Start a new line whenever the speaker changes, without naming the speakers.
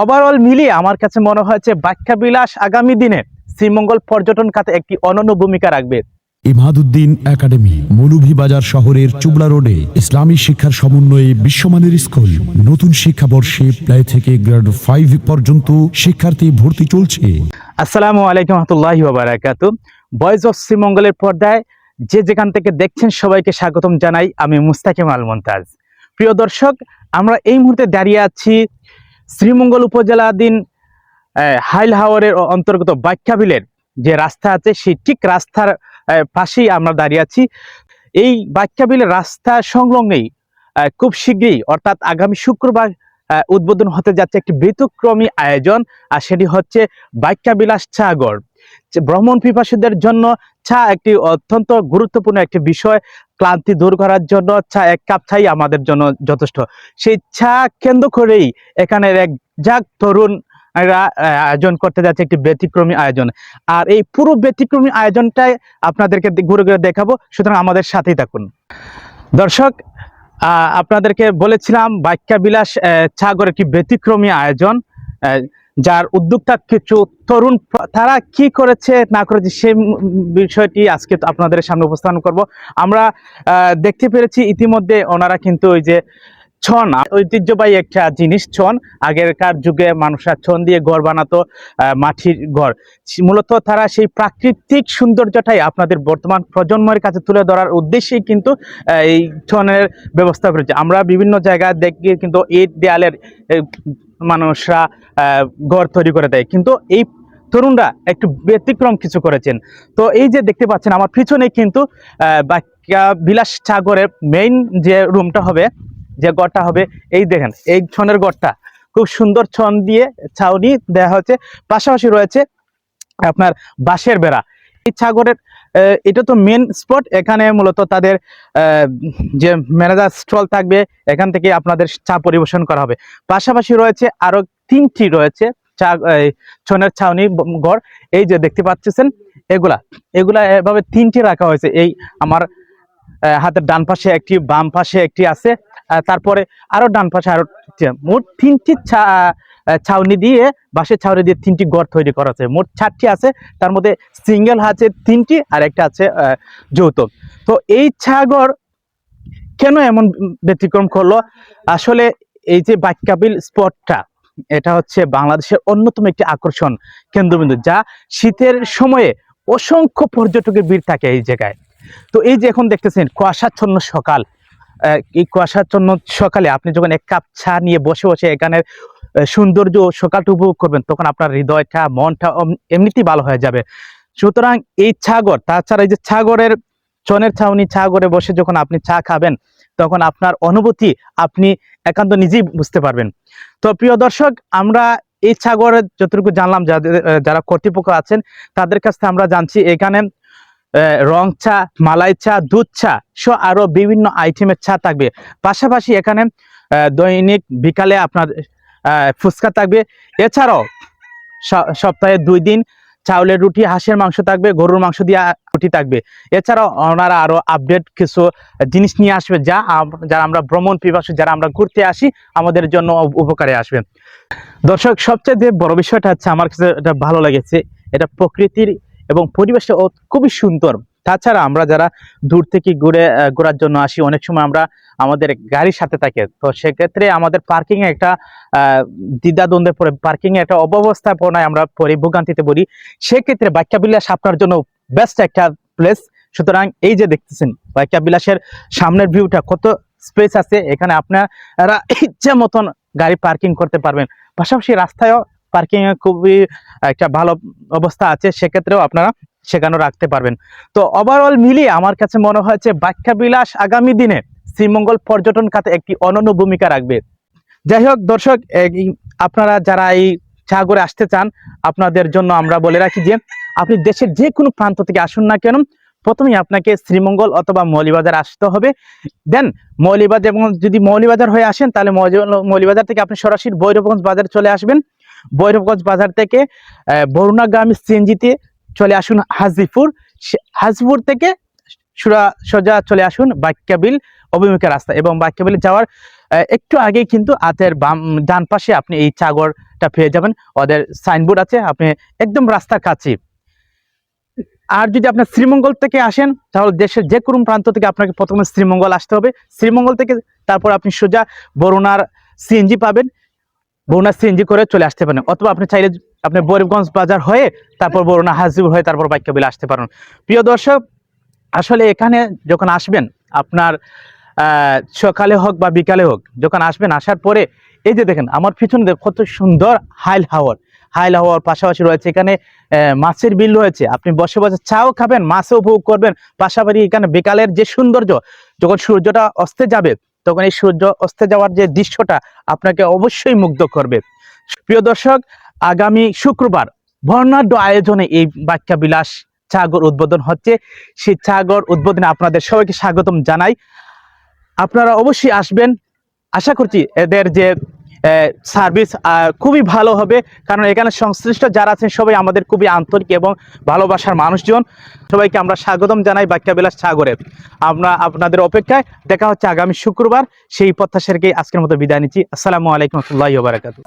Overall মিলিয়ে আমার কাছে মনে হয়েছে বাক্যা বিলাস আগামী দিনে শ্রীমঙ্গল পর্যটন খাতে একটি অনন্য ভূমিকা রাখবে।
ইমাদুদ্দিন একাডেমি মৌলভীবাজার শহরের চুবলা রোডে ইসলামী শিক্ষার সমন্বয়ে বিশ্বমানের স্কুল। নতুন শিক্ষাবর্ষে প্লে থেকে গ্রেড ফাইভ পর্যন্ত শিক্ষার্থী ভর্তি চলছে।
আসসালামু আলাইকুম রহমতুল্লাহি বারাকাত। বয়েজ অফ শ্রীমঙ্গলের পর্দায় যে যেখান থেকে দেখছেন সবাইকে স্বাগতম জানাই আমি মুস্তাকিম আল মন্তাজ প্রিয় দর্শক আমরা এই মুহূর্তে দাঁড়িয়ে আছি শ্রীমঙ্গল উপজেলাধীন হাইল হাওয়ারের অন্তর্গত বাক্যাবিলের যে রাস্তা আছে, সেই ঠিক রাস্তার পাশেই আমরা দাঁড়িয়ে আছি। এই বাক্যাবিলের রাস্তা সংলগ্নেই খুব শীঘ্রই, অর্থাৎ আগামী শুক্রবার উদ্বোধন হতে যাচ্ছে একটি ব্যতিক্রমী আয়োজন, আর সেটি হচ্ছে বাক্যাবিলাস চাগর যে ভ্রমণ পিপাসীদের জন্য চা একটি অত্যন্ত গুরুত্বপূর্ণ একটি বিষয়। ক্লান্তি দূর করার জন্য চা এক কাপ চাই আমাদের জন্য যথেষ্ট। সেই চা কেন্দ্র করেই এখানের এক যাক তরুণ আয়োজন করতে যাচ্ছে একটি ব্যতিক্রমী আয়োজন। আর এই পুরো ব্যতিক্রমী আয়োজনটাই আপনাদেরকে ঘুরে ঘুরে দেখাবো। সুতরাং আমাদের সাথেই থাকুন। দর্শক আপনাদেরকে বলেছিলাম বাক্যা বিলাস ছাগর একটি ব্যতিক্রমী আয়োজন। যার উদ্যোক্তা কিছু তরুণ তারা কি করেছে না করেছে উম, বিষয়টি আজকে আপনাদের সামনে উপস্থাপন করব। আমরা দেখতে পেরেছি ইতিমধ্যে ওনারা কিন্তু ওই যে ছন, ঐতিহ্যবাহী একটা জিনিস ছন। আগেরকার যুগে মানুষরা ছন দিয়ে ঘর বানাতো মাটির ঘর। মূলত তারা সেই প্রাকৃতিক সৌন্দর্যটাই আপনাদের বর্তমান প্রজন্মের কাছে তুলে ধরার উদ্দেশ্যেই কিন্তু এই ছনের ব্যবস্থা করেছে। আমরা বিভিন্ন জায়গায় দেখি কিন্তু ইট দেয়ালের মানুষরা ঘর তৈরি করে দেয়। কিন্তু এই তরুণরা একটু ব্যতিক্রম কিছু করেছেন। তো এই যে দেখতে পাচ্ছেন, আমার পিছনে কিন্তু বাক্যা বিলাস সাগরের মেইন যে রুমটা হবে, যে ঘরটা হবে, এই দেখেন, এই ছনের ঘরটা। খুব সুন্দর ছন দিয়ে ছাউনি দেওয়া হয়েছে। পাশাপাশি রয়েছে আপনার বাঁশের বেড়া। এই সাগরের এটা তো মেন স্পট এখানে মূলত তাদের যে ম্যানেজার স্টল থাকবে এখান থেকে আপনাদের চা পরিবেশন করা হবে। পাশাপাশি রয়েছে আরও তিনটি রয়েছে চা ছনের ছাউনি ঘর। এই যে দেখতে পাচ্ছেন এগুলা। এগুলা এভাবে তিনটি রাখা হয়েছে। এই আমার হাতের ডান পাশে একটি বাম পাশে একটি আছে। তারপরে আরও ডান পাশে আরও মোট তিনটি আহ, ছাউনি দিয়ে, বাঁশের ছাউনি দিয়ে তিনটি ঘর তৈরি করা আছে মোট চারটি আছে, তার মধ্যে সিঙ্গেল আছে তিনটি, আর একটা আছে যৌথ। তো এই ছাগর কেন এমন ব্যতিক্রম করল? আসলে এই যে বাক্যাবিল স্পটটা, এটা হচ্ছে বাংলাদেশের অন্যতম একটি আকর্ষণ কেন্দ্রবিন্দু, যা শীতের সময়ে অসংখ্য পর্যটকের ভিড় থাকে এই জায়গায়। তো এই যে এখন দেখতেছেন, কুয়াশাচ্ছন্ন সকাল এই কুয়াশাচ্ছন্ন সকালে আপনি যখন এক কাপ চা নিয়ে বসে বসে এখানের সৌন্দর্য সকালটা উপভোগ করবেন, তখন আপনার হৃদয়টা, মনটা এমনিতেই ভালো হয়ে যাবে। সুতরাং এই ছাগর তাছাড়া এই যে ছাগরের চনের ছাউনি ছাগরে বসে যখন আপনি চা খাবেন, তখন আপনার অনুভূতি আপনি একান্ত নিজেই বুঝতে পারবেন। তো প্রিয় দর্শক, আমরা এই ছাগরের যতটুকু জানলাম, যাদের যারা কর্তৃপক্ষ আছেন, তাদের কাছ থেকে আমরা জানছি, এখানে রং চা, মালাই চা, দুধ চা, সহ আরও বিভিন্ন আইটেমের চা থাকবে। পাশাপাশি এখানে দৈনিক বিকালে আপনার ফুচকা থাকবে। এছাড়াও সপ্তাহে দুই দিন চাউলের রুটি, হাঁসের মাংস থাকবে, গরুর মাংস দিয়ে রুটি থাকবে। এছাড়াও ওনারা আরও আপডেট কিছু জিনিস নিয়ে আসবে যা যারা আমরা ভ্রমণ পিপাসু, যারা আমরা ঘুরতে আসি, আমাদের জন্য উপকারে আসবে। দর্শক, সবচেয়ে যে বড় বিষয়টা হচ্ছে, আমার কাছে এটা ভালো লেগেছে, এটা প্রকৃতির এবং পরিবেশটা খুবই সুন্দর। তাছাড়া আমরা যারা দূর থেকে ঘুরে ঘোরার জন্য আসি, অনেক সময় আমরা আমাদের গাড়ির সাথে থাকে। তো সেক্ষেত্রে আমাদের পার্কিং এ একটা দ্বিধাদ্বন্দ্বে পড়ে পার্কিং এ একটা অব্যবস্থাপনায় আমরা পরে ভোগান্তিতে পড়ি। সেক্ষেত্রে বাক্যাবিলাস আপনার জন্য বেস্ট একটা প্লেস সুতরাং এই যে দেখতেছেন বাক্যাবিলাসের সামনের ভিউটা কত স্পেস আছে, এখানে আপনারা ইচ্ছে মতন গাড়ি পার্কিং করতে পারবেন। পাশাপাশি রাস্তায়ও পার্কিং এর খুবই একটা ভালো অবস্থা আছে, সেক্ষেত্রেও আপনারা সেখানেও রাখতে পারবেন। তো ওভারঅল মিলিয়ে আমার কাছে মনে হয়েছে বাক্যাবিলাস আগামী দিনে শ্রীমঙ্গল পর্যটন খাতে একটি অনন্য ভূমিকা রাখবে। যাই হোক, দর্শক আপনারা যারা এই সাগরে আসতে চান, আপনাদের জন্য আমরা বলে রাখি যে, আপনি দেশের যে কোনো প্রান্ত থেকে আসুন না কেন, প্রথমেই আপনাকে শ্রীমঙ্গল অথবা মৌলিবাজার আসতে হবে। দেন মৌলিবাজার এবং যদি মৌলিবাজার হয়ে আসেন, তাহলে মৌলি- মৌলিবাজার থেকে আপনি সরাসরি ভৈরবগঞ্জ বাজারে চলে আসবেন। ভৈরবগঞ্জ বাজার থেকে বরুণাগামী সিএনজিতে চলে আসুন হাজিপুর। হাজিপুর থেকে সুরা সোজা চলে আসুন বাক্যাবিল অভিমুখে রাস্তা এবং বাক্যাবিল যাওয়ার একটু আগে কিন্তু হাতের বাম, ডান পাশে আপনি এই চাগরটা পেয়ে যাবেন। ওদের সাইনবোর্ড আছে, আপনি একদম রাস্তার কাছে। আর যদি আপনার শ্রীমঙ্গল থেকে আসেন, তাহলে দেশের যে কোনো প্রান্ত থেকে আপনাকে প্রথমে শ্রীমঙ্গল আসতে হবে। শ্রীমঙ্গল থেকে তারপর আপনি সোজা বরুণার সিএনজি পাবেন। বরুণা সিএনজি করে চলে আসতে পারেন। অথবা আপনি চাইলে আপনি বরিবগঞ্জ বাজার হয়ে তারপর বরুণা হাজির হয়ে তারপর বাক্যবিল আসতে পারেন। প্রিয় দর্শক, আসলে এখানে যখন আসবেন, আপনার সকালে হোক বা বিকালে হোক, যখন আসবেন, আসার পরে এই যে দেখেন, আমার পিছনে কত সুন্দর হাইল হাওয়ার। হাইল হাওয়ার পাশাপাশি রয়েছে এখানে মাছের বিল রয়েছে। আপনি বসে বসে চাও খাবেন, মাছও উপভোগ করবেন। পাশাপাশি এখানে বিকালের যে সৌন্দর্য, যখন সূর্যটা অস্তে যাবে তখন এই সূর্য অস্তে যাওয়ার যে দৃশ্যটা আপনাকে অবশ্যই মুগ্ধ করবে। প্রিয় দর্শক, আগামী শুক্রবার বর্ণাঢ্য আয়োজনে এই বাক্যাবিলাস চাগর উদ্বোধন হচ্ছে। সেই চাগর উদ্বোধনে আপনাদের সবাইকে স্বাগতম জানাই। আপনারা অবশ্যই আসবেন। আশা করছি এদের যে সার্ভিস খুবই ভালো হবে। কারণ এখানে সংশ্লিষ্ট যারা আছেন, সবাই আমাদের খুবই আন্তরিক এবং ভালোবাসার মানুষজন। সবাইকে আমরা স্বাগতম জানাই বাক্যাবিলাস সাগরে। আমরা আপনাদের অপেক্ষায় দেখা হচ্ছে আগামী শুক্রবার। সেই প্রত্যাশারকে আজকের মতো বিদায় নিচ্ছি। আসসালামু আলাইকুম রহমতুল্লাহ বারাকাতু